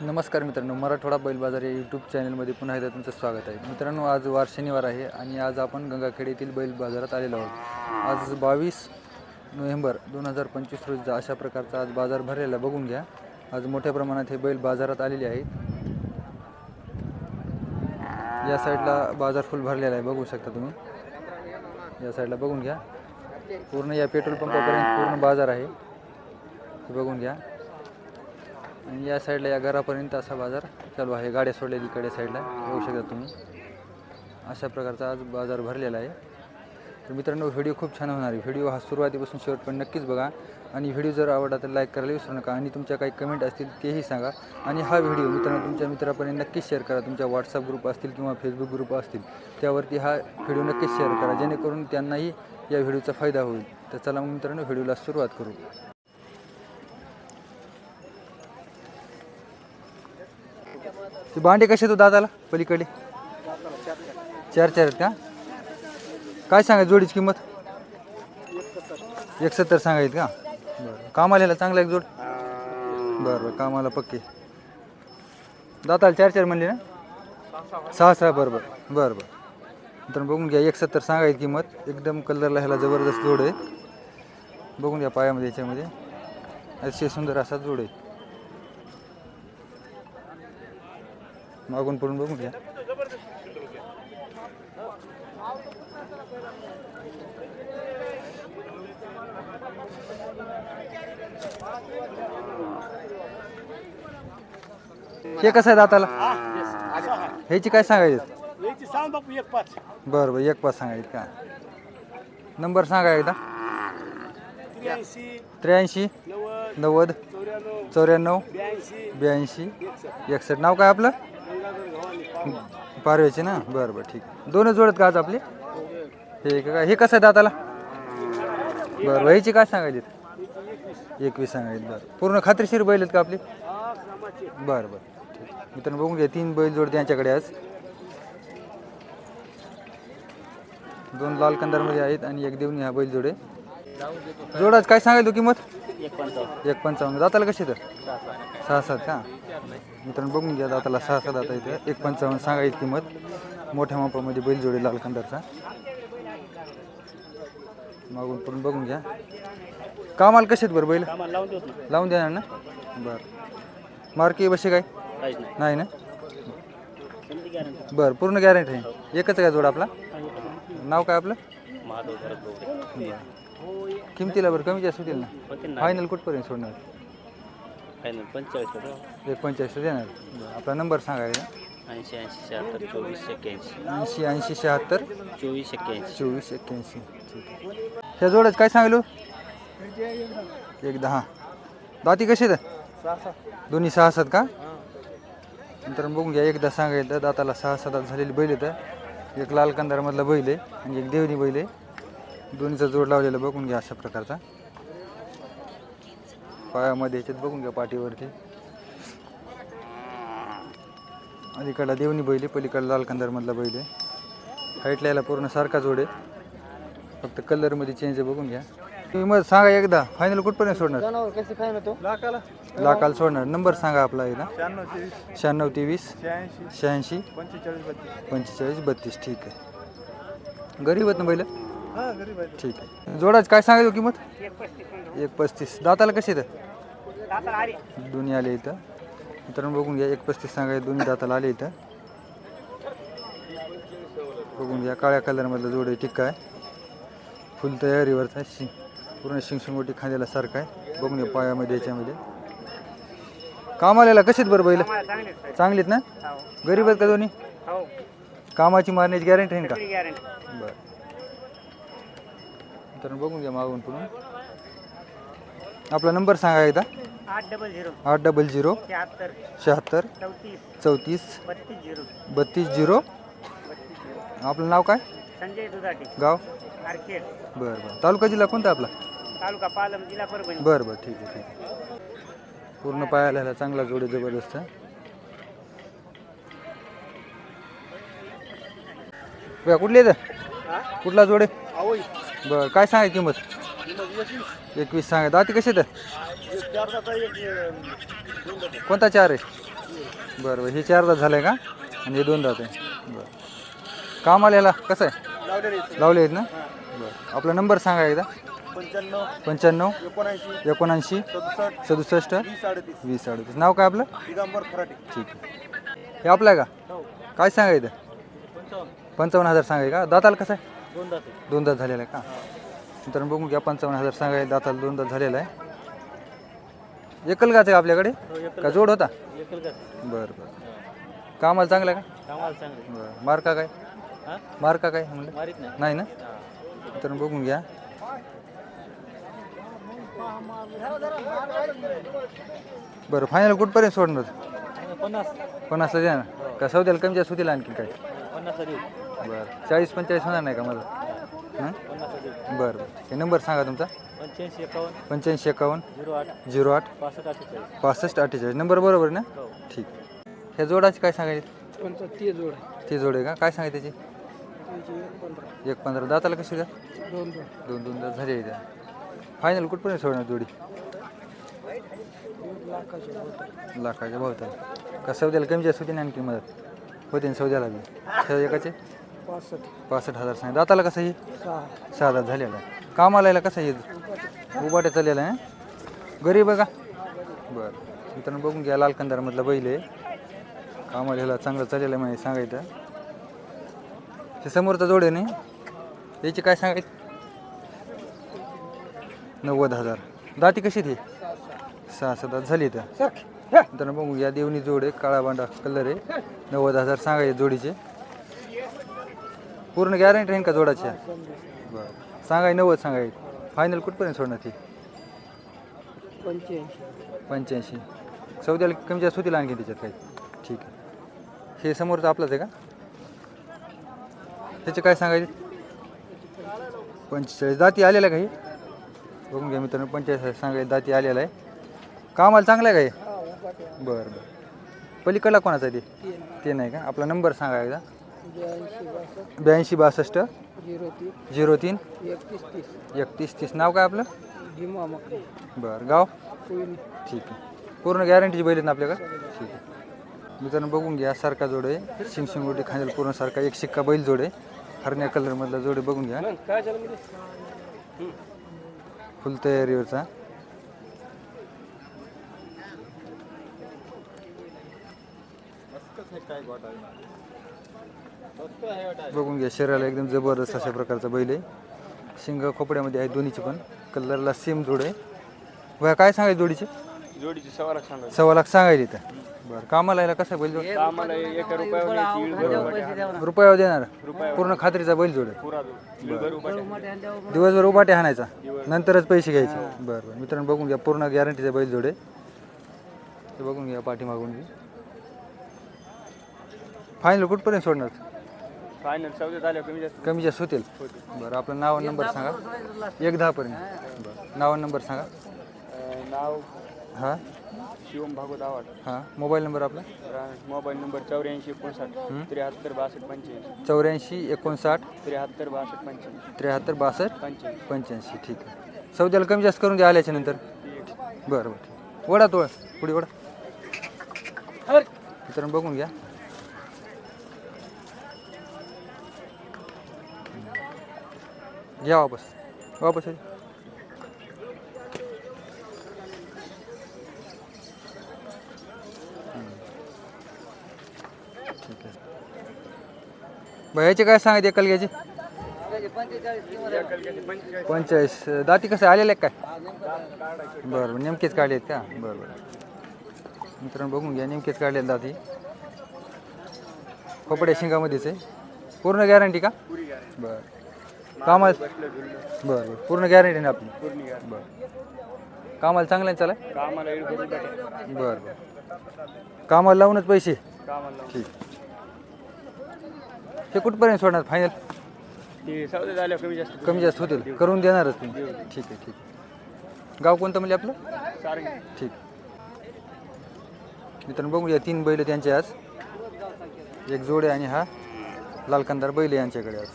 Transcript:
नमस्कार मित्रांनो मराठवाडा बैल बाजार या यूट्यूब चॅनलमध्ये पुन्हा एकदा तुमचं स्वागत आहे. मित्रांनो आज वार शनिवार आहे आणि आज आपण गंगाखेड येथील बैल बाजारात आलेलो आहोत. आज बावीस नोव्हेंबर दोन हजार पंचवीस रोजीचा अशा प्रकारचा आज बाजार भरलेला बघून घ्या. आज मोठ्या प्रमाणात हे बैल बाजारात आलेले आहेत. या साईडला बाजार फुल भरलेला आहे. बघू शकता तुम्ही. या साईडला बघून घ्या. पूर्ण या पेट्रोल पंपापर्यंत पूर्ण बाजार आहे. हे बघून घ्या. आणि या साईडला या घरापर्यंत असा बाजार. चालू आहे गाड्या सोडल्या इकडे साईडला. येऊ शकता तुम्ही. अशा प्रकारचा आज बाजार भरलेला आहे. तर मित्रांनो व्हिडिओ खूप छान होणार आहे. व्हिडिओ हा सुरुवातीपासून शेवट पण नक्कीच बघा. आणि व्हिडिओ जर आवडला तर लाईक करायला विसरू नका. आणि तुमच्या काही कमेंट असतील तेही सांगा. आणि हा व्हिडिओ मित्रांनो तुमच्या मित्रापर्यंत नक्कीच शेअर करा. तुमच्या व्हॉट्सअप ग्रुप असतील किंवा फेसबुक ग्रुप असतील त्यावरती हा व्हिडिओ नक्कीच शेअर करा. जेणेकरून त्यांनाही या व्हिडिओचा फायदा होईल. तर चला मग मित्रांनो व्हिडिओला सुरुवात करू. ते भांडे कसे तो हो दादाला? पलीकडे. चार चार आहेत का? काय सांगा जोडीची किंमत? एक सत्तर सांगायचं का? बरं. कामाला ह्याला चांगला एक जोड? बरं बरं कामाला पक्के. दाताला चार चार म्हणले ना? सहा सहा बरं बरं बरं बरं. तर बघून घ्या एक सत्तर सांगायची किंमत. एकदम कलरला ह्याला जबरदस्त जोड आहे. बघून घ्या पायामध्ये याच्यामध्ये. अतिशय सुंदर असा जोड आहे. मागून पडून बघून घ्या हे कसं आहे दाताला? ह्याची काय सांगायचं? याची सांग बापू एक पाच. बरं बरं एक पाच सांगायचं का? नंबर सांगा एकदा. त्र्याऐंशी त्र्याऐंशी नव्वद नव्वद चौऱ्याण्णव चौऱ्याण्णव ब्याऐंशी ब्याऐंशी एकसष्ट. नाव काय आपलं? पारव्याचे ना? बरं बरं ठीक दोनच जोडत का आज आपले? हे का हे कसं आहे दाताला? बरं बरं ह्याची काय सांगायची? एकवीस सांगायची बरं. पूर्ण खात्रीशीर बैल आहेत का आपली? बरं बरं ठीक मित्रांनो बघून घ्या तीन बैल जोडते यांच्याकडे आज. दोन लाल कंदारमध्ये आहेत आणि एक देऊन ह्या बैल जोडे जोडाच काय सांगायचो किंमत? एक पंचावन्न एक पंचावन्न दाताला कशी तर सहा सात का? मित्रांनो बघून घ्या दाताला सहा सात दाता इथं. एक पंचावन्न सांगायची किंमत. मोठ्या मापामध्ये बैल जोडे लाल कंदारचा मागून पडून बघून घ्या. कामाला कसे आहेत बरं बैल? लावून देणार ना? बरं. मार्की बसे काय? नाही. ना? बरं पूर्ण गॅरंटी आहे. एकच काय जोड आपला? नाव काय आपलं? किमतीला बरं कमी जास्त होतील ना? फायनल कुठपर्यंत सोडणार? फायनल पंचेचाळीस होतं एक पंचाळीस देणार. आपला नंबर सांगायचा ऐंशी ऐंशी शहात्तर चोवीस एक्क्याऐंशी. ऐंशी ऐंशी शहात्तर चोवीस एक्क्याऐंशी. चोवीस एक्क्याऐंशी. ठीक आहे. ह्या काय सांगलो एक दहा. दाती कशी आहेत? दोन्ही सहा सात का? नंतर बघून घ्या एकदा सांगायचं दाताला सहा सात झालेली बैल येतं एक लाल कंदारमधला बैल आहे आणि एक देवणी बैल आहे. दोन्हीचा जोड लावलेला बघून घ्या अशा प्रकारचा. पायामध्ये याच्यात बघून घ्या पाठीवरती. अलीकडला देवणी बैल आहे पलीकडला लाल कंदारमधला बैल आहे. हाईटला याला पूर्ण सारखा जोड आहे. फक्त कलरमध्ये चेंज आहे बघून घ्या. तुम्ही मग सांगा एकदा फायनल कुठपर्यंत सोडणार? लाखाला. लाखाला सोडणार. नंबर सांगा आपला एकदा. शहाण्णव तेवीस. शहाण्णव तेवीस. शहाऐंशी. पंचेचाळीस बत्तीस. ठीक आहे. गरीब आहेत ना बैल? ठीक आहे. जोडाच काय सांगायचं किंमत? एक पस्तीस. दाताला कसे येतं दोन्ही आले इथं. मित्रांनो बघून घ्या एक पस्तीस सांगायचं दोन्ही दाताला आले इथं. बघून घ्या काळ्या कलरमधला जोड आहे टिक्का आहे. फुल तयारीवरचा शिंग पूर्ण शिंगशिंगोटी खांद्याला सारखा आहे. बघून घ्या पायामध्ये याच्यामध्ये कामाला कशीत बरं बैल? चांगलीत ना? गरीब आहेत का दोन्ही? हो. कामाची मारण्याची गॅरंटी आहे का? गॅरंटी. बर. तर बघून घ्या मागून पुढून. आपला नंबर सांगा एकदा. आठ डबल झिरो. आठ डबल झिरो. शहात्तर. चौतीस. बत्तीस झिरो. आपलं नाव काय? संजय दुधाटे. गाव? आरखेड. बरं बरं. तालुका जिल्हा कोणता आपला? तालुका पालम जिल्हा परभणी. बरं बरं. ठीक आहे ठीक आहे. पूर्ण पायाला ह्याला चांगला जोड जबरदस्त. कुठले कुठला जोड आवई. बरं काय सांगाय किंमत? एकवीस सांगा दाती कसे तर कोणता चार आहे? बरं बरं हे चार दात झालं आहे का? आणि हे दोन दात आहे. बरं. कामाला याला कसं आहे? लावले आहेत ना? बरं. आपला नंबर सांगा एकदा. पंच्याण्णव पंच्याण्णव एकोणऐंशी एकोणऐंशी सदुसष्ट सदुसष्ट वीस अडतीस. वीस अडतीस नाव काय आपलं? दिगंबर खराटे. ठीक आहे. हे आपलं आहे का? काय सांगायचं? पंचावन्न. हजार सांगाय का? दाताला कसं आहे? दोन दात दोन दात झालेला आहे का? मित्रांनो बघून घ्या पंचावन्न हजार सांगायला दाताला दोन दात झालेला आहे. एकल गाच आहे का आपल्याकडे? का जोड होता? एकल का बरं बरं. कामाला चांगलं आहे कामाला चांगले का बरं. मार्का काय? हा? मार्का काय म्हणलं? मारीत नाही. नाही ना? तर बघून घ्या. बरं फायनल कुठपर्यंत सोडणार? पन्नास. पन्नासला द्या ना का सौद्याला कमी जास्त होतील आणखी काय? पन्नास देऊ. बरं. चाळीस पंचेचाळीस होणार नाही का मला हां? बरं बरं. हे नंबर सांगा तुमचा. पंच्याऐंशी एकावन्न. पंच्याऐंशी एकावन्न. झिरो आठ. झिरो आठ. पासष्ट अठ्ठेचाळीस. पासष्ट अठ्ठेचाळीस. नंबर बरोबर ना? हो. ठीक. ह्या जोडाची काय सांगायची? पंचा ते जोड आहे. ती जोड आहे का? काय सांगायची त्याची? त्याची एक पंधरा. एक पंधरा. दाताला कशी द्या दोन दोन दोन दोन दात झाले त्या फायनल कुठपर्यंत सोडणार जोडी? दीड लाखाच्या होत लाखाच्या भावतात का सौद्याला कमी जास्त होती ना आणखी मदत? होते ना सौद्याला बी. एकाचे पासष्ट. पासष्ट हजार सांग दाताला कसं ही सहा. सहा दात झालेला आहे. कामाला यायला कसं येत उबाटे चाललेला आहे गरीब आहे का? बरं. मित्रांनो बघून घ्या लाल कंदारमधला बैल आहे. कामाला ह्याला चांगलं चाललेलं आहे माहिती सांगायचं. ते समोरचा जोड आहे नाही याची काय सांगायचं नव्वद हजार. दाती कशी ती सहा सात दात झाली तर मित्रांनो बघू या देवणी जोड आहे काळा बांडा कलर आहे. नव्वद हजार सांगायचे जोडीचे. पूर्ण गॅरंटी राहील का जोडाच्या बरं सांगाय नव्वद सांगाय. फायनल कुठपर्यंत सोडणार ती? पंच्याऐंशी. पंच्याऐंशी चौद्याला कमी जास्त होतील आणखी त्याच्यात काही. ठीक आहे. हे समोरचं आपलंच आहे का? त्याचे काय सांगायचे? पंचेचाळीस. दाती आलेला आहे का हे? बघून घ्या मित्रांनो पंचेचाळीस सांगायचे दाती आलेला आहे. कामाला चांगलं आहे का हे? बरं बरं. पलीकडला कोणाचा आहे ते? ते नाही का? आपला नंबर सांगा एकदा. ब्याऐंशी बासष्ट. ब्याऐंशी बासष्ट. झिरो तीन. झिरो तीन. एकतीस तीस. एकतीस तीस. नाव काय आपलं? भीमा मकडी बरं. गाव? कोयनी ठीक आहे. पूर्ण गॅरंटीची बैल आहेत ना आपल्याकडे? ठीक आहे. मित्रांनो बघून घ्या. सारखा जोड आहे. शिंग शिंगोटी खांदेल पूर्ण सारखा एक शिक्का बैल जोड आहे. हरण्या कलरमधला जोड आहे. बघून घ्या. काय झालं म्हणजे? फुल तयारीवरचा. बघून घ्या शरीराला एकदम जबरदस्त अशा प्रकारचा बैल आहे. शिंग खोपड्यामध्ये आहे दोन्हीची पण. कलरला सेम जोड आहे. बघा काय सांगायचं जोडीचे? जोडीची सव्वा लाख सांगायची. सव्वा लाख सांगायचे इथं. बरं कामाला यायला कसं आहे बैल जोड? आम्हाला एका रुपयावर रुपयावर देणार? पूर्ण खात्रीचा बैल जोड आहे. पुरा दिवसभर उभा दिवसभर उभाटे हाणायचा. नंतरच पैसे घ्यायचे. बरं बरं. मित्रांनो बघून घ्या पूर्ण गॅरंटीचा बैल जोडे ते बघून घ्या पाठीमागून घे फायनल कुठपर्यंत सोडणार? फायनल चौदा झाल्या कमी जास्त. कमी जास्त होतील? बरं आपलं नाव आणि नंबर सांगा. एक दहापर्यंत बरं नाव आणि नंबर सांगा. अं, नाव हां? शिवम भागवत आवाड हां. मोबाईल नंबर आपला? मोबाईल नंबर चौऱ्याऐंशी एकोणसाठ त्र्याहत्तर बासष्ट पंच्याऐंशी चौऱ्याऐंशी एकोणसाठ त्र्याहत्तर बासष्ट पंच्याऐंशी त्र्याहत्तर बासष्ट पंच्याऐंशी पंच्याऐंशी. ठीक आहे. सौद्याला कमी जास्त करून द्या आल्याच्यानंतर. बरं बरं ठीक. वडा तोळ. पुढे वडा. मित्रांनो बघून घ्या. घ्या वापस. वापस. ठीक आहे भयाचे काय सांगायचे एकाल घ्यायचे? पंचेचाळीस. दाती कसं आलेले काय? बरं बरं नेमकेच काढले आहेत का? बरं बरं. मित्रांनो बघून घ्या नेमकेच काढले आहेत दाती. कपड्या शिंगामध्येच आहे. पूर्ण गॅरंटी का? बरं. कामाला बरं बरं. पूर्ण गॅरंटी ना आपली. बरं. कामाला चांगलं आहे चालाय कामाला येईल भरून टाकेल. बरं बरं. कामाला लावूनच पैसे? कामाला लावून. ठीक. हे कुठपर्यंत सोडणार? फायनल ते कमी जास्त कमी जास्त होतील. करून देणारच तुम्ही. ठीक आहे ठीक आहे. गाव कोणतं म्हणजे आपलं? सारंगी. ठीक. मित्रांनो बघूया. तीन बैल त्यांचे आज. एक जोडे आणि हा लाल कंदार बैल आहे यांच्याकडे आज.